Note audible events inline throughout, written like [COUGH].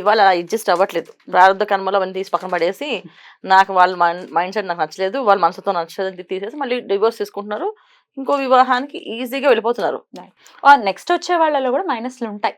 ఇవాళ అడ్జస్ట్ అవ్వట్లేదు. ప్రారంభ కర్మలో అవన్నీ తీసి పక్కన పడేసి నాకు వాళ్ళ మైండ్ సెట్ నాకు నచ్చలేదు వాళ్ళ మనసుతో నచ్చలేదు అని తీసేసి మళ్ళీ డివోర్స్ తీసుకుంటున్నారు ఇంకో వివాహానికి ఈజీగా వెళ్ళిపోతున్నారు. నెక్స్ట్ వచ్చే వాళ్ళలో కూడా మైనస్లు ఉంటాయి.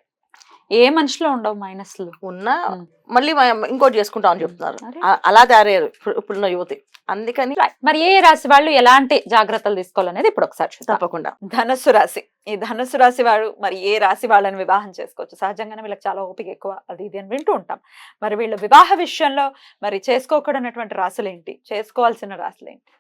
ఏ మనిషిలో ఉండవు మైనస్లు? ఉన్నా. మళ్ళీ ఇంకోటి చేసుకుంటామని చెప్తున్నారు. అరే. ఆ- అలా తయారయ్యారు ఇప్పుడు- ఇప్పుడున్న యువతి. అందుకని మరి ఏ రాశి వాళ్ళు ఎలాంటి జాగ్రత్తలు తీసుకోవాలనేది ఇప్పుడు ఒకసారి తప్పకుండా. ధనస్సు రాశి. ఈ ధనస్సు రాశి వాడు మరి ఏ రాశి వాళ్ళని వివాహం చేసుకోవచ్చు? సహజంగానే వీళ్ళకి చాలా ఓపిక ఎక్కువ. అది ఇది అని వింటూ ఉంటాం. మరి వీళ్ళు వివాహ విషయంలో మరి చేసుకోకూడనటువంటి రాశులు ఏంటి చేసుకోవాల్సిన రాశులు ఏంటి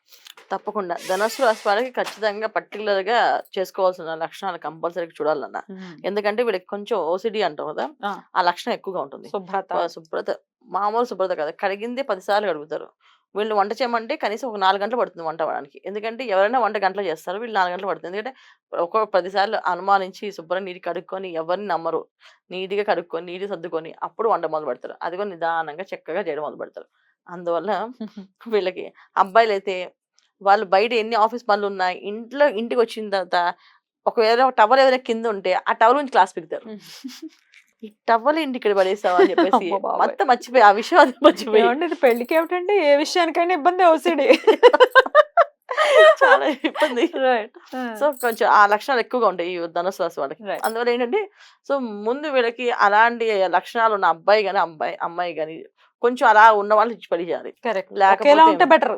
తప్పకుండా. ధనస్సు రాశి వాళ్ళకి ఖచ్చితంగా పర్టికులర్గా చేసుకోవాల్సిన లక్షణాలు కంపల్సరీ చూడాలన్న. ఎందుకంటే వీళ్ళకి కొంచెం ఓసిడి అంటాం కదా ఆ. లక్షణం ఎక్కువగా ఉంటుంది. శుభ్రత. శుభ్రత మామూలు శుభ్రత కదా. కడిగిందే పదిసార్లు కడుగుతారు. వీళ్ళు వంట చేయమంటే కనీసం ఒక నాలుగు గంటలు పడుతుంది వంట అవడానికి ఎందుకంటే ఎవరైనా వంట గంటలు చేస్తారు వీళ్ళు నాలుగు గంటలు పడుతుంది. ఎందుకంటే ఒక పదిసార్లు అనుమానించి శుభ్రం నీటి కడుక్కొని ఎవరిని నమ్మరు. నీట్గా కడుక్కొని నీటి సర్దుకొని అప్పుడు వంట మొదలు పెడతారు. అది కూడా నిదానంగా చక్కగా చేయడం మొదలు పెడతారు. అందువల్ల [LAUGHS] వీళ్ళకి అబ్బాయిలు అయితే వాళ్ళు బయట ఎన్ని ఆఫీస్ పనులు ఉన్నా ఇంట్లో ఇంటికి వచ్చిన తర్వాత ఒకవేళ టవల్ ఏదైనా కింద ఉంటే ఆ టవల్ నుంచి క్లాస్ పెడతారు. ఈ టవల్ ఇంటి ఇక్కడ పడేసావా అని చెప్పేసి. మొత్తం మర్చిపోయి ఆ విషయం అది మర్చిపోయి. పెళ్ళికి ఏమిటంటే ఏ విషయానికైనా ఇబ్బంది ఓసిడి చాలా ఇబ్బంది. సో కొంచెం ఆ లక్షణాలు ఎక్కువగా ఉంటాయి ఈ ధనుసు రాశి వాళ్ళకి. అందువల్ల ఏంటంటే సో ముందు వీళ్ళకి అలాంటి లక్షణాలు ఉన్న అబ్బాయి కానీ అబ్బాయి అమ్మాయి కానీ కొంచెం అలా ఉన్న వాళ్ళు ఇచ్చి పెళ్ళి చేయాలి లేకపోతే బెటర్.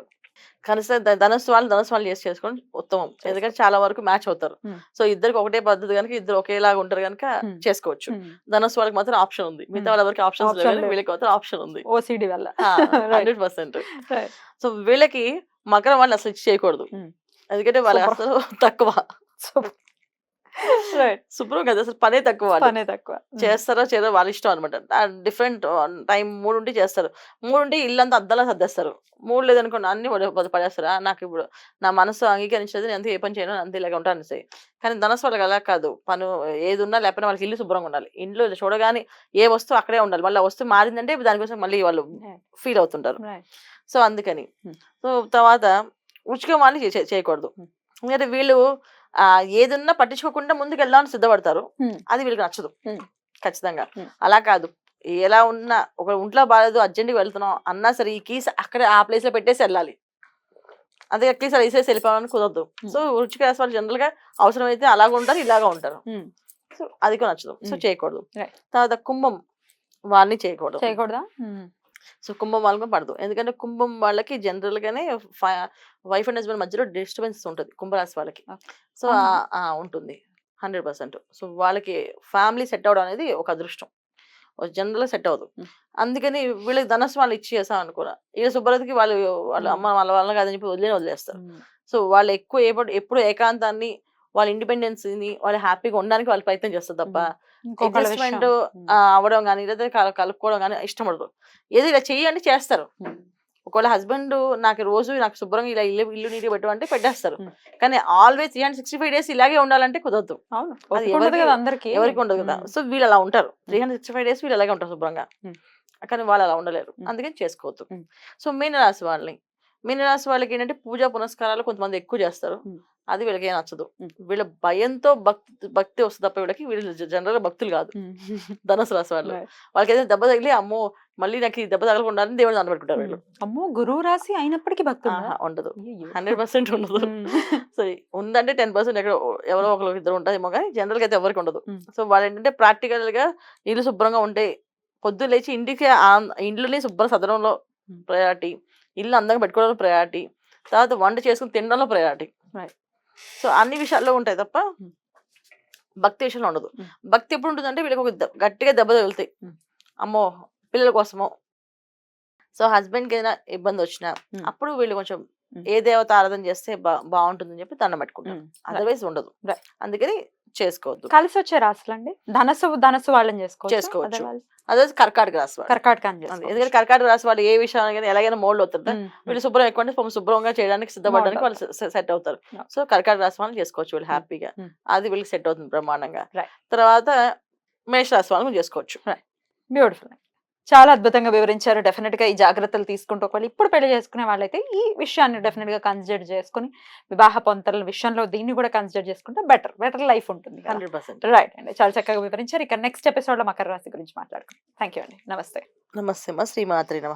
కనీసం ధనుస్సు వాళ్ళు ధనుస్సు వాళ్ళు చేసి చేసుకోవడం ఉత్తమం ఎందుకంటే చాలా వరకు మ్యాచ్ అవుతారు. సో ఇద్దరికి ఒకటే పద్ధతి కనుక ఇద్దరు ఒకేలాగా ఉంటారు కనుక. చేసుకోవచ్చు. ధనుస్సు వాళ్ళకి మాత్రం ఆప్షన్ ఉంది మిగతా. వాళ్ళ లేవు లేవు. వీళ్ళకి మాత్రం ఆప్షన్ ఉంది ఓసిడి వల్ల. [LAUGHS] Hundred percent. సో వీళ్ళకి మకరం వాళ్ళు అసలు చేయకూడదు. ఎందుకంటే వాళ్ళకి Super. అసలు తక్కువ రైట్ శుభ్రం కదా. అసలు పనే తక్కువ పనే తక్కువ. చేస్తారో చేయరో వాళ్ళ ఇష్టం అనమాట డిఫరెంట్ టైం మూడు ఉండి చేస్తారు. మూడు ఉండి ఇల్లంతా అద్దలా సర్దేస్తారు. మూడు లేదనుకోండి అన్ని పడే- పడే- పడేస్తారు? నాకు ఇప్పుడు నా మనసు అంగీకరించలేదు నేను అంతే ఏ పని చేయను అంతే ఇలాగ ఉంటాను అనేసి. కానీ ధనస్సు వాళ్ళకి అలా కాదు. పను ఏది ఉన్నా లేకపోతే వాళ్ళకి ఇల్లు శుభ్రంగా ఉండాలి. ఇంట్లో చూడగానే ఏ వస్తువు అక్కడే ఉండాలి. మళ్ళీ వస్తువు మారిందంటే దానికోసం మళ్ళీ వాళ్ళు. ఫీల్ అవుతుంటారు. సో అందుకని. సో తర్వాత ఉచికం వాళ్ళని చేయకూడదు. ఎందుకంటే వీళ్ళు ఆ, ఏదన్నా పట్టించుకోకుండా ముందుకు వెళ్దామని సిద్ధపడతారు. అది వీళ్ళకి నచ్చదు. ఖచ్చితంగా. అలా కాదు ఎలా ఉన్నా ఒక ఒంట్లో బాగాలేదు అర్జెంట్గా వెళ్తున్నాం అన్నా సరే ఈ కీస్ అక్కడే ఆ ప్లేస్లో పెట్టేసి వెళ్ళాలి అదే కీస్ అలా వేసేసి వెళ్ళిపోవాలని కుదరదు. సో రుచికి రాసి వాళ్ళు జనరల్గా అవసరమైతే అలాగ ఉంటారు ఇలాగా ఉంటారు. సో అది కూడా నచ్చదు సో. చేయకూడదు. తర్వాత కుంభం వాళ్ళని చేయకూడదు చేయకూడదా. సో కుంభం వాళ్ళకి పడదు ఎందుకంటే కుంభం వాళ్ళకి జనరల్ గానే వైఫ్ అండ్ హస్బెండ్ మధ్యలో డిస్టర్బెన్స్ ఉంటుంది కుంభరాశి వాళ్ళకి. సో? ఉంటుంది హండ్రెడ్ పర్సెంట్ సో వాళ్ళకి ఫ్యామిలీ సెట్ అవడం అనేది ఒక అదృష్టం జనరల్ సెట్ అవ్వదు. అందుకని వీళ్ళకి ధనస్సు వాళ్ళు ఇచ్చి చేస్తాం అనుకున్నా వీళ్ళ శుభ్రతకి వాళ్ళు వాళ్ళ. అమ్మ వాళ్ళ వాళ్ళని కాదని చెప్పి వదిలే వదిలేస్తారు. సో వాళ్ళు ఎక్కువ ఎప్పుడు ఎప్పుడు ఏకాంతాన్ని వాళ్ళ ఇండిపెండెన్స్ని వాళ్ళు హ్యాపీగా ఉండడానికి వాళ్ళు ప్రయత్నం చేస్తారు తప్ప అడ్జస్ట్మెంట్. అవ్వడం కానీ లేదా కల- కలుపుకోవడం కానీ ఇష్టపడరు. ఏదో ఇలా చెయ్యండి చేస్తారు. ఒకవేళ హస్బెండ్ నాకు రోజు నాకు శుభ్రంగా ఇలా ఇల్లు ఇల్లు నీట్గా పెట్టమంటే పెట్టేస్తారు. Hmm. కానీ always three hundred sixty five days ఇలాగే ఉండాలంటే కుదరదు. అందరికి. ఎవరికి ఉండదు కదా. సో వీళ్ళు అలా ఉంటారు. Three hundred sixty five days వీళ్ళు అలాగే ఉంటారు శుభ్రంగా. కానీ వాళ్ళు అలా ఉండలేరు. అందుకని చేసుకోవద్దు. సో మీనరాశి వాళ్ళని. మీనరాశి వాళ్ళకి ఏంటంటే పూజా పునస్కారాలు కొంతమంది ఎక్కువ చేస్తారు. అది వీళ్ళకి నచ్చదు. వీళ్ళ భయంతో భక్తి భక్తి వస్తుంది తప్ప వీళ్ళకి వీళ్ళు జనరల్ భక్తులు కాదు. [LAUGHS] ధనుసు రాశి వాళ్ళు. వాళ్ళకి ఏదైతే దెబ్బ తగిలి అమ్మో మళ్ళీ నాకు ఈ దెబ్బ తగలకుండా దేవుడు దండబెట్టుకుంటారు వీళ్ళు. అమ్మో గురువు రాసి అయినప్పటికీ భక్తులు ఆహా, ఉండదు. హండ్రెడ్ పర్సెంట్ ఉండదు. [LAUGHS] సో ఉందంటే టెన్ పర్సెంట్ ఎక్కడ ఎవరో ఒకరు ఇద్దరు ఉంటుందేమో కానీ జనరల్గా అయితే ఎవరికి ఉండదు. సో వాళ్ళు ఏంటంటే ప్రాక్టికల్గా ఇల్లు శుభ్రంగా ఉంటే పొద్దున్న లేచి ఇంటికి ఇంట్లోనే శుభ్ర సదనంలో. ప్రయారిటీ ఇల్లు అందంగా పెట్టుకోవడంలో ప్రయారిటీ తర్వాత వంట చేసుకుని తినడంలో ప్రయారిటీ. సో అన్ని విషయాల్లో ఉంటాయి తప్ప. భక్తి విషయంలో ఉండదు. భక్తి ఎప్పుడు ఉంటుందంటే వీళ్ళకి ఒక గట్టిగా దెబ్బ తగులుతాయి. అమ్మో పిల్లల కోసమో సో హస్బెండ్కి ఏదైనా ఇబ్బంది వచ్చినా. అప్పుడు వీళ్ళు కొంచెం. ఏ దేవత ఆరాధన చేస్తే బా- బాగుంటుందని చెప్పి దండం పెట్టుకుంటారు అదర్వైజ్ ఉండదు. అందుకని చేసుకోవద్దు. కలిసి వచ్చే రాసులు అండి? ధనసు ధనసు వాళ్ళని చేసుకోవచ్చు? చేసుకోవచ్చు. అదే కర్కాటక రాశి వాళ్ళు. చేసుకోవచ్చు. ఎందుకంటే కర్కాటక రాశి వాళ్ళు ఏ విషయాన్ని కానీ ఎలాగైనా మోల్డ్ అవుతారు ఉమ్, వీళ్ళు శుభ్రం ఎక్కువ అంటే శుభ్రంగా చేయడానికి సిద్ధపడడానికి వాళ్ళు సెట్ అవుతారు. సో కర్కాటక రాశి వాళ్ళు చేసుకోవచ్చు వీళ్ళు హ్యాపీగా. అది వీళ్ళకి సెట్ అవుతుంది బ్రహ్మాండంగా. తర్వాత మేష రాశి వాళ్ళు చేసుకోవచ్చు బ్యూటిఫుల్ చాలా అద్భుతంగా వివరించారు. డెఫినెట్గా ఈ జాగ్రత్తలు తీసుకుంటూ ఒకవేళ ఇప్పుడు పెళ్ళి చేసుకునే వాళ్ళైతే ఈ విషయాన్ని డెఫినెట్గా కన్సిడర్ చేసుకుని వివాహ పొంతల విషయంలో దీన్ని కూడా కన్సిడర్ చేసుకుంటే బెటర్ బెటర్ లైఫ్ ఉంటుంది హండ్రెడ్ పర్సెంట్ రైట్ అండి. చాలా చక్కగా వివరించారు. ఇక నెక్స్ట్ ఎపిసోడ్లో మకర రాశి గురించి మాట్లాడుకుందాం. థ్యాంక్ యూ అండి. నమస్తే. నమస్తే మా శ్రీమాత్రి నమ.